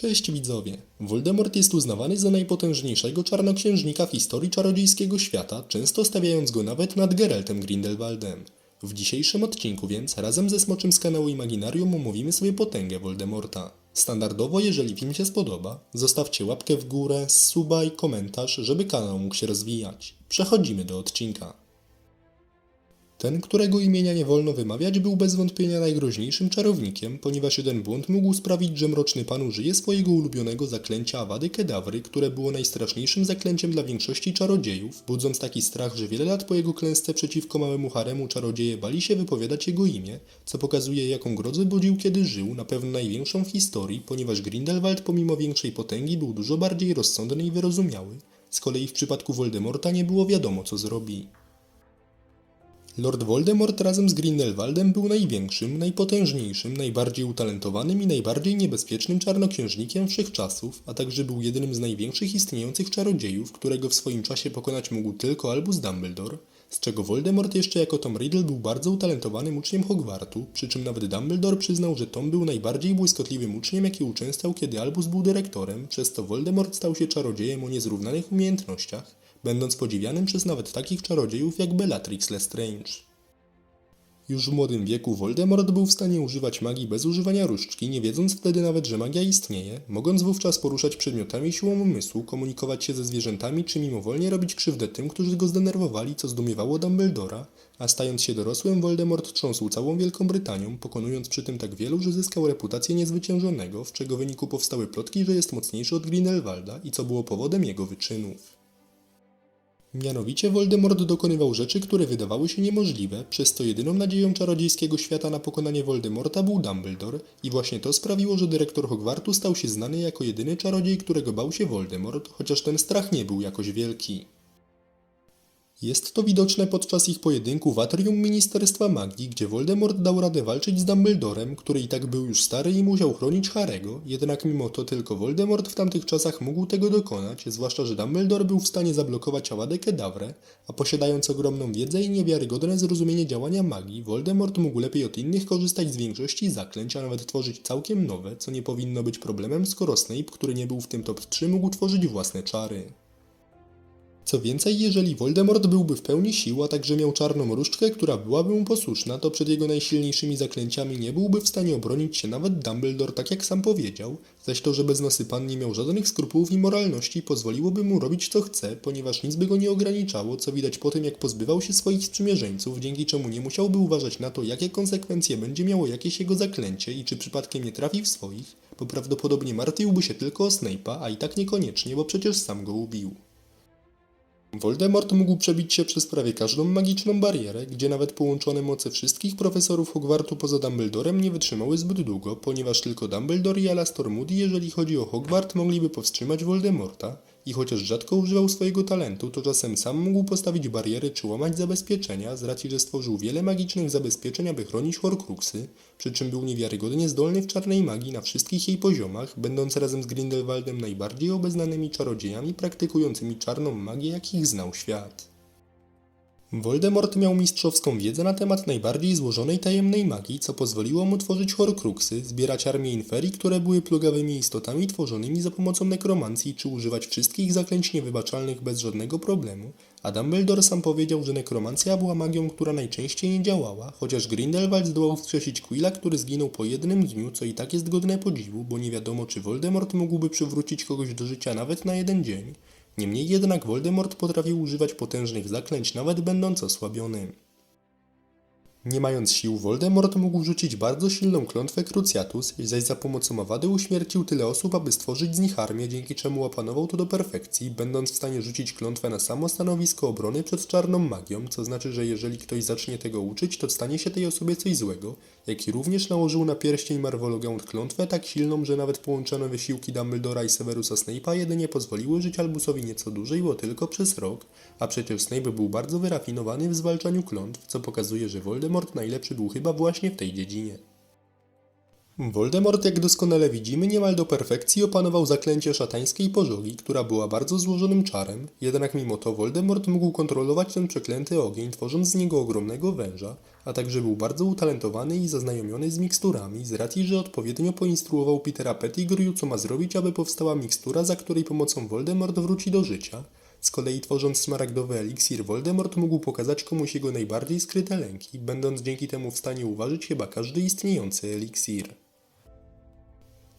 Cześć widzowie. Voldemort jest uznawany za najpotężniejszego czarnoksiężnika w historii czarodziejskiego świata, często stawiając go nawet nad Geraltem Grindelwaldem. W dzisiejszym odcinku więc razem ze Smoczym z kanału Imaginarium omówimy sobie potęgę Voldemorta. Standardowo, jeżeli film się spodoba, zostawcie łapkę w górę, suba i komentarz, żeby kanał mógł się rozwijać. Przechodzimy do odcinka. Ten, którego imienia nie wolno wymawiać, był bez wątpienia najgroźniejszym czarownikiem, ponieważ jeden błąd mógł sprawić, że Mroczny Pan użyje swojego ulubionego zaklęcia Awady Kedawry, które było najstraszniejszym zaklęciem dla większości czarodziejów, budząc taki strach, że wiele lat po jego klęsce przeciwko małemu haremu czarodzieje bali się wypowiadać jego imię, co pokazuje jaką grozę budził kiedy żył, na pewno największą w historii, ponieważ Grindelwald pomimo większej potęgi był dużo bardziej rozsądny i wyrozumiały. Z kolei w przypadku Voldemorta nie było wiadomo co zrobi. Lord Voldemort razem z Grindelwaldem był największym, najpotężniejszym, najbardziej utalentowanym i najbardziej niebezpiecznym czarnoksiężnikiem wszechczasów, a także był jednym z największych istniejących czarodziejów, którego w swoim czasie pokonać mógł tylko Albus Dumbledore, z czego Voldemort jeszcze jako Tom Riddle był bardzo utalentowanym uczniem Hogwartu, przy czym nawet Dumbledore przyznał, że Tom był najbardziej błyskotliwym uczniem, jaki uczęstał, kiedy Albus był dyrektorem, przez co Voldemort stał się czarodziejem o niezrównanych umiejętnościach, będąc podziwianym przez nawet takich czarodziejów jak Bellatrix Lestrange. Już w młodym wieku Voldemort był w stanie używać magii bez używania różdżki, nie wiedząc wtedy nawet, że magia istnieje, mogąc wówczas poruszać przedmiotami siłą umysłu, komunikować się ze zwierzętami czy mimowolnie robić krzywdę tym, którzy go zdenerwowali, co zdumiewało Dumbledora, a stając się dorosłym, Voldemort trząsł całą Wielką Brytanią, pokonując przy tym tak wielu, że zyskał reputację niezwyciężonego, w czego wyniku powstały plotki, że jest mocniejszy od Grindelwalda i co było powodem jego wyczynów. Mianowicie Voldemort dokonywał rzeczy, które wydawały się niemożliwe, przez to jedyną nadzieją czarodziejskiego świata na pokonanie Voldemorta był Dumbledore i właśnie to sprawiło, że dyrektor Hogwartu stał się znany jako jedyny czarodziej, którego bał się Voldemort, chociaż ten strach nie był jakoś wielki. Jest to widoczne podczas ich pojedynku w atrium Ministerstwa Magii, gdzie Voldemort dał radę walczyć z Dumbledorem, który i tak był już stary i musiał chronić Harego, jednak mimo to tylko Voldemort w tamtych czasach mógł tego dokonać, zwłaszcza, że Dumbledore był w stanie zablokować Awadę Kedawrę, a posiadając ogromną wiedzę i niewiarygodne zrozumienie działania magii, Voldemort mógł lepiej od innych korzystać z większości zaklęć, a nawet tworzyć całkiem nowe, co nie powinno być problemem, skoro Snape, który nie był w tym top 3, mógł tworzyć własne czary. Co więcej, jeżeli Voldemort byłby w pełni sił, a także miał czarną różdżkę, która byłaby mu posłuszna, to przed jego najsilniejszymi zaklęciami nie byłby w stanie obronić się nawet Dumbledore, tak jak sam powiedział, zaś to, że beznosy pan nie miał żadnych skrupułów i moralności, pozwoliłoby mu robić co chce, ponieważ nic by go nie ograniczało, co widać po tym, jak pozbywał się swoich sprzymierzeńców, dzięki czemu nie musiałby uważać na to, jakie konsekwencje będzie miało jakieś jego zaklęcie i czy przypadkiem nie trafi w swoich, bo prawdopodobnie martwiłby się tylko o Snape'a, a i tak niekoniecznie, bo przecież sam go ubił. Voldemort mógł przebić się przez prawie każdą magiczną barierę, gdzie nawet połączone moce wszystkich profesorów Hogwartu poza Dumbledorem nie wytrzymały zbyt długo, ponieważ tylko Dumbledore i Alastor Moody, jeżeli chodzi o Hogwart, mogliby powstrzymać Voldemorta i chociaż rzadko używał swojego talentu, to czasem sam mógł postawić bariery czy łamać zabezpieczenia, z racji, że stworzył wiele magicznych zabezpieczeń, aby chronić Horcruxy, przy czym był niewiarygodnie zdolny w czarnej magii na wszystkich jej poziomach, będąc razem z Grindelwaldem najbardziej obeznanymi czarodziejami praktykującymi czarną magię, jakich znał świat. Voldemort miał mistrzowską wiedzę na temat najbardziej złożonej tajemnej magii, co pozwoliło mu tworzyć horcruxy, zbierać armię inferii, które były plugawymi istotami tworzonymi za pomocą nekromancji, czy używać wszystkich zaklęć niewybaczalnych bez żadnego problemu, a Dumbledore sam powiedział, że nekromancja była magią, która najczęściej nie działała, chociaż Grindelwald zdołał wskrzesić Quilla, który zginął po jednym dniu, co i tak jest godne podziwu, bo nie wiadomo, czy Voldemort mógłby przywrócić kogoś do życia nawet na jeden dzień. Niemniej jednak Voldemort potrafił używać potężnych zaklęć, nawet będąc osłabionym. Nie mając sił, Voldemort mógł rzucić bardzo silną klątwę Cruciatus, zaś za pomocą Awady uśmiercił tyle osób, aby stworzyć z nich armię, dzięki czemu opanował to do perfekcji, będąc w stanie rzucić klątwę na samo stanowisko obrony przed czarną magią, co znaczy, że jeżeli ktoś zacznie tego uczyć, to stanie się tej osobie coś złego, jak i również nałożył na pierścień Marvologiant klątwę tak silną, że nawet połączone wysiłki Dumbledora i Severusa Snape'a jedynie pozwoliły żyć Albusowi nieco dłużej, bo tylko przez rok, a przecież Snape był bardzo wyrafinowany w zwalczaniu klątw, co pokazuje, że Voldemort najlepszy był chyba właśnie w tej dziedzinie. Voldemort, jak doskonale widzimy, niemal do perfekcji opanował zaklęcie szatańskiej pożogi, która była bardzo złożonym czarem, jednak mimo to Voldemort mógł kontrolować ten przeklęty ogień, tworząc z niego ogromnego węża, a także był bardzo utalentowany i zaznajomiony z miksturami, z racji, że odpowiednio poinstruował Petera Pettigrew, co ma zrobić, aby powstała mikstura, za której pomocą Voldemort wróci do życia. Z kolei tworząc smaragdowy eliksir, Voldemort mógł pokazać komuś jego najbardziej skryte lęki, będąc dzięki temu w stanie uważać chyba każdy istniejący eliksir.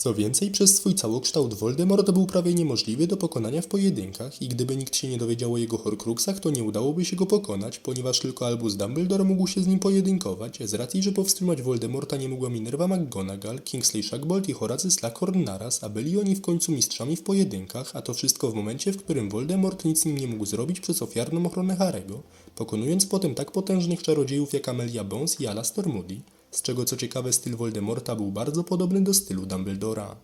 Co więcej, przez swój całokształt Voldemort był prawie niemożliwy do pokonania w pojedynkach i gdyby nikt się nie dowiedział o jego Horcruxach, to nie udałoby się go pokonać, ponieważ tylko Albus Dumbledore mógł się z nim pojedynkować, z racji, że powstrzymać Voldemorta nie mogła Minerva McGonagall, Kingsley Shacklebolt i Horacy Slughorn naraz, a byli oni w końcu mistrzami w pojedynkach, a to wszystko w momencie, w którym Voldemort nic nim nie mógł zrobić przez ofiarną ochronę Harego, pokonując potem tak potężnych czarodziejów jak Amelia Bones i Alastor Moody, z czego co ciekawe styl Voldemorta był bardzo podobny do stylu Dumbledora.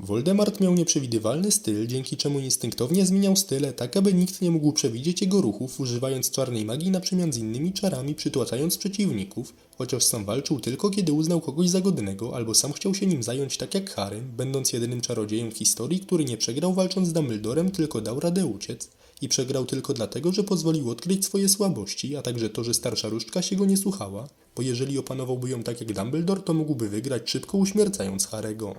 Voldemort miał nieprzewidywalny styl, dzięki czemu instynktownie zmieniał style tak, aby nikt nie mógł przewidzieć jego ruchów, używając czarnej magii na przemian z innymi czarami, przytłaczając przeciwników, chociaż sam walczył tylko kiedy uznał kogoś za godnego, albo sam chciał się nim zająć tak jak Harry, będąc jedynym czarodziejem w historii, który nie przegrał walcząc z Dumbledorem, tylko dał radę uciec i przegrał tylko dlatego, że pozwolił odkryć swoje słabości, a także to, że starsza różdżka się go nie słuchała, bo jeżeli opanowałby ją tak jak Dumbledore, to mógłby wygrać szybko uśmiercając Harego.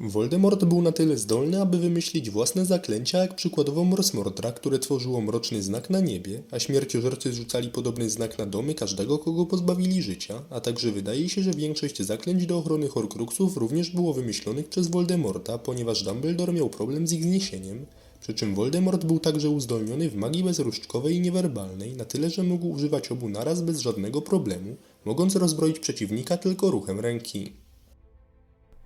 Voldemort był na tyle zdolny, aby wymyślić własne zaklęcia, jak przykładowo Morsmortra, które tworzyło mroczny znak na niebie, a śmierciożercy rzucali podobny znak na domy każdego, kogo pozbawili życia, a także wydaje się, że większość zaklęć do ochrony Horcruxów również było wymyślonych przez Voldemorta, ponieważ Dumbledore miał problem z ich zniesieniem, przy czym Voldemort był także uzdolniony w magii bezróżdżkowej i niewerbalnej, na tyle, że mógł używać obu naraz bez żadnego problemu, mogąc rozbroić przeciwnika tylko ruchem ręki.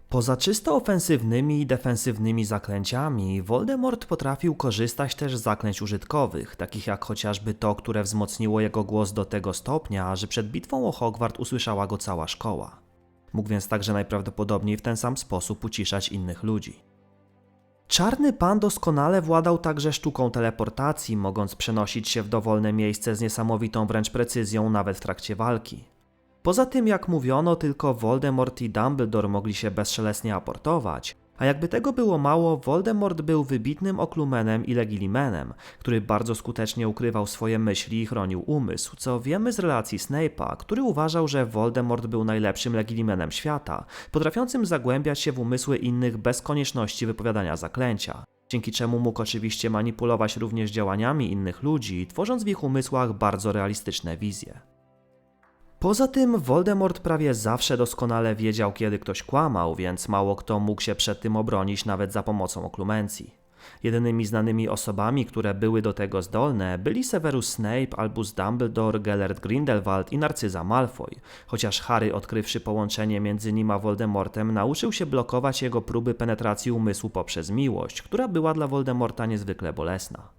Poza czysto ofensywnymi i defensywnymi zaklęciami, Voldemort potrafił korzystać też z zaklęć użytkowych, takich jak chociażby to, które wzmocniło jego głos do tego stopnia, że przed bitwą o Hogwart usłyszała go cała szkoła. Mógł więc także najprawdopodobniej w ten sam sposób uciszać innych ludzi. Czarny pan doskonale władał także sztuką teleportacji, mogąc przenosić się w dowolne miejsce z niesamowitą wręcz precyzją nawet w trakcie walki. Poza tym, jak mówiono, tylko Voldemort i Dumbledore mogli się bezszelestnie aportować, a jakby tego było mało, Voldemort był wybitnym oklumenem i legilimenem, który bardzo skutecznie ukrywał swoje myśli i chronił umysł, co wiemy z relacji Snape'a, który uważał, że Voldemort był najlepszym legilimenem świata, potrafiącym zagłębiać się w umysły innych bez konieczności wypowiadania zaklęcia. Dzięki czemu mógł oczywiście manipulować również działaniami innych ludzi, tworząc w ich umysłach bardzo realistyczne wizje. Poza tym Voldemort prawie zawsze doskonale wiedział, kiedy ktoś kłamał, więc mało kto mógł się przed tym obronić nawet za pomocą oklumencji. Jedynymi znanymi osobami, które były do tego zdolne, byli Severus Snape, Albus Dumbledore, Gellert Grindelwald i Narcyza Malfoy, chociaż Harry, odkrywszy połączenie między nim a Voldemortem, nauczył się blokować jego próby penetracji umysłu poprzez miłość, która była dla Voldemorta niezwykle bolesna.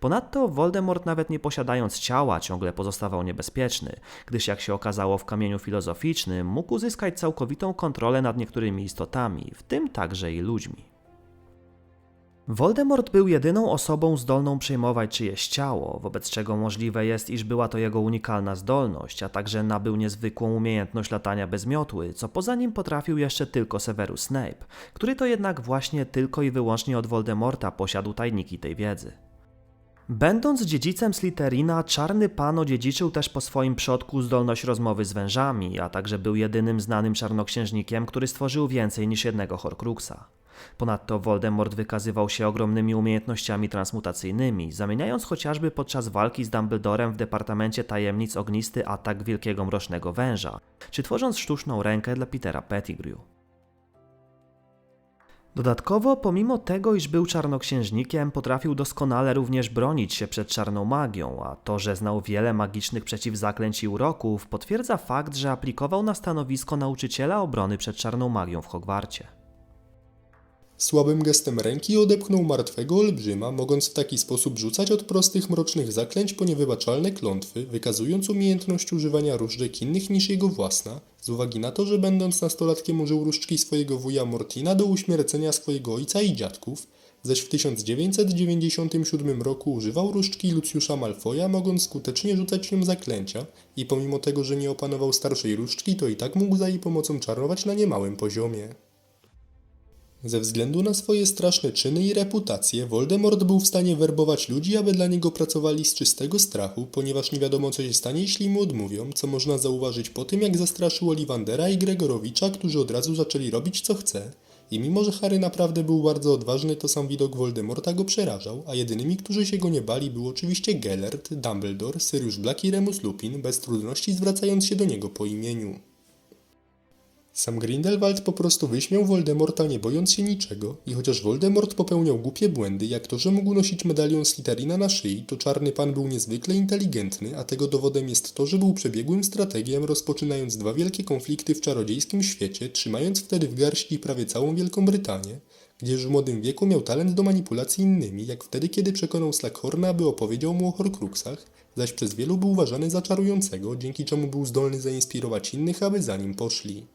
Ponadto Voldemort, nawet nie posiadając ciała, ciągle pozostawał niebezpieczny, gdyż jak się okazało w kamieniu filozoficznym, mógł uzyskać całkowitą kontrolę nad niektórymi istotami, w tym także i ludźmi. Voldemort był jedyną osobą zdolną przejmować czyjeś ciało, wobec czego możliwe jest, iż była to jego unikalna zdolność, a także nabył niezwykłą umiejętność latania bez miotły, co poza nim potrafił jeszcze tylko Severus Snape, który to jednak właśnie tylko i wyłącznie od Voldemorta posiadł tajniki tej wiedzy. Będąc dziedzicem Slytherina, Czarny Pan odziedziczył też po swoim przodku zdolność rozmowy z wężami, a także był jedynym znanym czarnoksiężnikiem, który stworzył więcej niż jednego Horcruxa. Ponadto Voldemort wykazywał się ogromnymi umiejętnościami transmutacyjnymi, zamieniając chociażby podczas walki z Dumbledorem w Departamencie Tajemnic ognisty atak Wielkiego Mrocznego Węża, czy tworząc sztuczną rękę dla Petera Pettigrew. Dodatkowo, pomimo tego, iż był czarnoksiężnikiem, potrafił doskonale również bronić się przed czarną magią, a to, że znał wiele magicznych przeciwzaklęć i uroków, potwierdza fakt, że aplikował na stanowisko nauczyciela obrony przed czarną magią w Hogwarcie. Słabym gestem ręki odepchnął martwego olbrzyma, mogąc w taki sposób rzucać od prostych mrocznych zaklęć po niewybaczalne klątwy, wykazując umiejętność używania różdżek innych niż jego własna, z uwagi na to, że będąc nastolatkiem użył różdżki swojego wuja Mortina do uśmiercenia swojego ojca i dziadków, zaś w 1997 roku używał różdżki Lucjusza Malfoja, mogąc skutecznie rzucać nią zaklęcia i pomimo tego, że nie opanował starszej różdżki, to i tak mógł za jej pomocą czarować na niemałym poziomie. Ze względu na swoje straszne czyny i reputację, Voldemort był w stanie werbować ludzi, aby dla niego pracowali z czystego strachu, ponieważ nie wiadomo co się stanie, jeśli mu odmówią, co można zauważyć po tym, jak zastraszył Ollivandera i Gregorowicza, którzy od razu zaczęli robić co chce. I mimo, że Harry naprawdę był bardzo odważny, to sam widok Voldemorta go przerażał, a jedynymi, którzy się go nie bali, był oczywiście Gellert, Dumbledore, Sirius Black i Remus Lupin, bez trudności zwracając się do niego po imieniu. Sam Grindelwald po prostu wyśmiał Voldemorta nie bojąc się niczego i chociaż Voldemort popełniał głupie błędy, jak to, że mógł nosić medalion Slytherina na szyi, to Czarny Pan był niezwykle inteligentny, a tego dowodem jest to, że był przebiegłym strategiem, rozpoczynając dwa wielkie konflikty w czarodziejskim świecie, trzymając wtedy w garści prawie całą Wielką Brytanię, gdzie już w młodym wieku miał talent do manipulacji innymi, jak wtedy, kiedy przekonał Slughorna, aby opowiedział mu o Horcruxach, zaś przez wielu był uważany za czarującego, dzięki czemu był zdolny zainspirować innych, aby za nim poszli.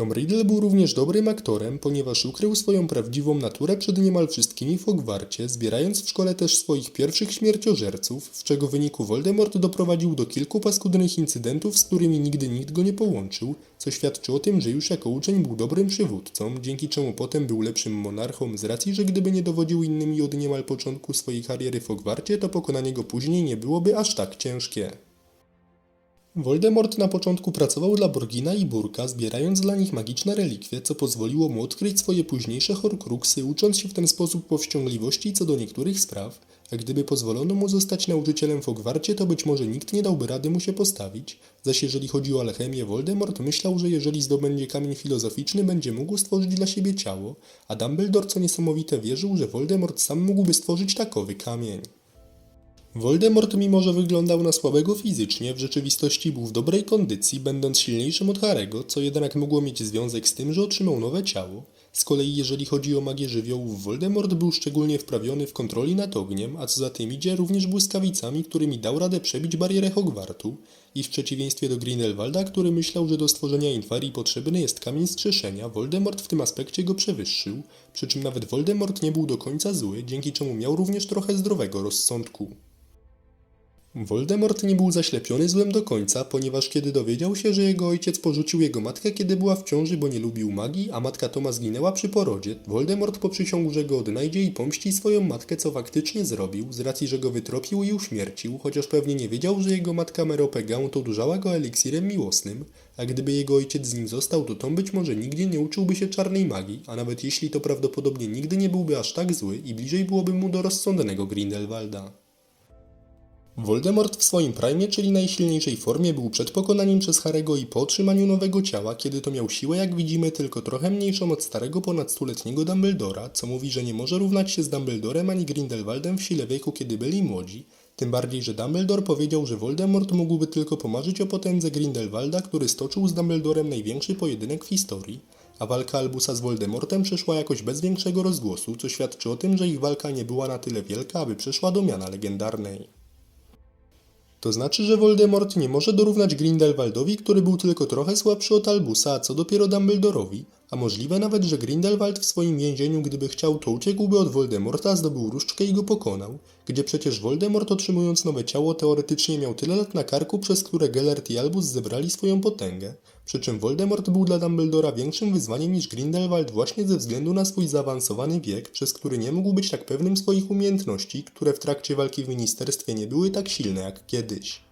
Tom Riddle był również dobrym aktorem, ponieważ ukrył swoją prawdziwą naturę przed niemal wszystkimi w Hogwarcie, zbierając w szkole też swoich pierwszych śmierciożerców, w czego wyniku Voldemort doprowadził do kilku paskudnych incydentów, z którymi nigdy nikt go nie połączył, co świadczy o tym, że już jako uczeń był dobrym przywódcą, dzięki czemu potem był lepszym monarchą z racji, że gdyby nie dowodził innymi od niemal początku swojej kariery w Hogwarcie, to pokonanie go później nie byłoby aż tak ciężkie. Voldemort na początku pracował dla Borgina i Burka, zbierając dla nich magiczne relikwie, co pozwoliło mu odkryć swoje późniejsze horcruxy, ucząc się w ten sposób powściągliwości co do niektórych spraw, a gdyby pozwolono mu zostać nauczycielem w Hogwarcie, to być może nikt nie dałby rady mu się postawić, zaś jeżeli chodzi o alchemię, Voldemort myślał, że jeżeli zdobędzie kamień filozoficzny, będzie mógł stworzyć dla siebie ciało, a Dumbledore, co niesamowite, wierzył, że Voldemort sam mógłby stworzyć takowy kamień. Voldemort, mimo że wyglądał na słabego fizycznie, w rzeczywistości był w dobrej kondycji, będąc silniejszym od Harego, co jednak mogło mieć związek z tym, że otrzymał nowe ciało. Z kolei jeżeli chodzi o magię żywiołów, Voldemort był szczególnie wprawiony w kontroli nad ogniem, a co za tym idzie również błyskawicami, którymi dał radę przebić barierę Hogwartu. I w przeciwieństwie do Grindelwalda, który myślał, że do stworzenia infarii potrzebny jest kamień strzeszenia, Voldemort w tym aspekcie go przewyższył, przy czym nawet Voldemort nie był do końca zły, dzięki czemu miał również trochę zdrowego rozsądku. Voldemort nie był zaślepiony złem do końca, ponieważ kiedy dowiedział się, że jego ojciec porzucił jego matkę, kiedy była w ciąży, bo nie lubił magii, a matka Toma zginęła przy porodzie, Voldemort poprzysiągł, że go odnajdzie i pomści swoją matkę, co faktycznie zrobił, z racji, że go wytropił i uśmiercił, chociaż pewnie nie wiedział, że jego matka Merope Gaunt odurzała go eliksirem miłosnym, a gdyby jego ojciec z nim został, to Tom być może nigdy nie uczyłby się czarnej magii, a nawet jeśli to prawdopodobnie nigdy nie byłby aż tak zły i bliżej byłoby mu do rozsądnego Grindelwalda. Voldemort w swoim prime, czyli najsilniejszej formie, był przed pokonaniem przez Harego i po otrzymaniu nowego ciała, kiedy to miał siłę, jak widzimy, tylko trochę mniejszą od starego ponad stuletniego Dumbledora, co mówi, że nie może równać się z Dumbledorem ani Grindelwaldem w sile wieku, kiedy byli młodzi. Tym bardziej, że Dumbledore powiedział, że Voldemort mógłby tylko pomarzyć o potędze Grindelwalda, który stoczył z Dumbledorem największy pojedynek w historii, a walka Albusa z Voldemortem przeszła jakoś bez większego rozgłosu, co świadczy o tym, że ich walka nie była na tyle wielka, aby przeszła do miana legendarnej. To znaczy, że Voldemort nie może dorównać Grindelwaldowi, który był tylko trochę słabszy od Albusa, a co dopiero Dumbledorowi, a możliwe nawet, że Grindelwald w swoim więzieniu, gdyby chciał, to uciekłby od Voldemorta, zdobył różdżkę i go pokonał, gdzie przecież Voldemort otrzymując nowe ciało teoretycznie miał tyle lat na karku, przez które Gellert i Albus zebrali swoją potęgę, przy czym Voldemort był dla Dumbledora większym wyzwaniem niż Grindelwald właśnie ze względu na swój zaawansowany wiek, przez który nie mógł być tak pewnym swoich umiejętności, które w trakcie walki w ministerstwie nie były tak silne jak kiedyś.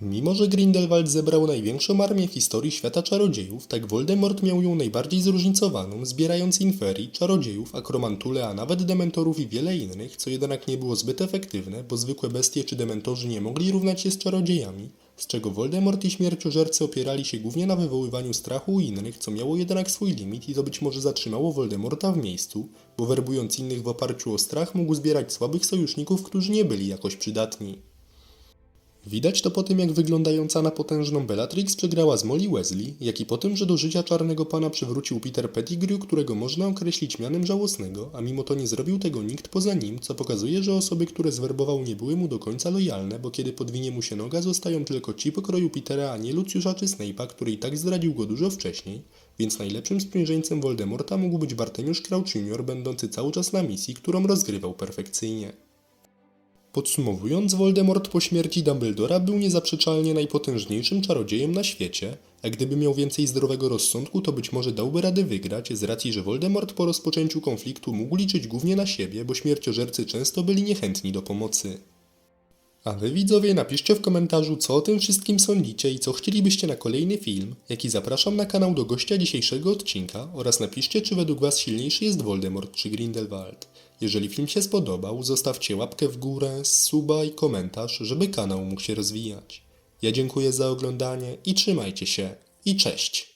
Mimo, że Grindelwald zebrał największą armię w historii świata czarodziejów, tak Voldemort miał ją najbardziej zróżnicowaną, zbierając inferii, czarodziejów, akromantule, a nawet dementorów i wiele innych, co jednak nie było zbyt efektywne, bo zwykłe bestie czy dementorzy nie mogli równać się z czarodziejami, z czego Voldemort i śmierciożercy opierali się głównie na wywoływaniu strachu u innych, co miało jednak swój limit i to być może zatrzymało Voldemorta w miejscu, bo werbując innych w oparciu o strach mógł zbierać słabych sojuszników, którzy nie byli jakoś przydatni. Widać to po tym, jak wyglądająca na potężną Bellatrix przegrała z Molly Weasley, jak i po tym, że do życia Czarnego Pana przywrócił Peter Pettigrew, którego można określić mianem żałosnego, a mimo to nie zrobił tego nikt poza nim, co pokazuje, że osoby, które zwerbował nie były mu do końca lojalne, bo kiedy podwinie mu się noga, zostają tylko ci pokroju Petera, a nie Lucjusza czy Snape'a, który i tak zdradził go dużo wcześniej, więc najlepszym sprzymierzeńcem Voldemorta mógł być Bartemiusz Crouch Jr., będący cały czas na misji, którą rozgrywał perfekcyjnie. Podsumowując, Voldemort po śmierci Dumbledora był niezaprzeczalnie najpotężniejszym czarodziejem na świecie, a gdyby miał więcej zdrowego rozsądku, to być może dałby radę wygrać, z racji, że Voldemort po rozpoczęciu konfliktu mógł liczyć głównie na siebie, bo śmierciożercy często byli niechętni do pomocy. A wy widzowie napiszcie w komentarzu, co o tym wszystkim sądzicie i co chcielibyście na kolejny film, jaki zapraszam na kanał do gościa dzisiejszego odcinka oraz napiszcie, czy według was silniejszy jest Voldemort czy Grindelwald. Jeżeli film się spodobał, zostawcie łapkę w górę, suba i komentarz, żeby kanał mógł się rozwijać. Ja dziękuję za oglądanie i trzymajcie się. I cześć!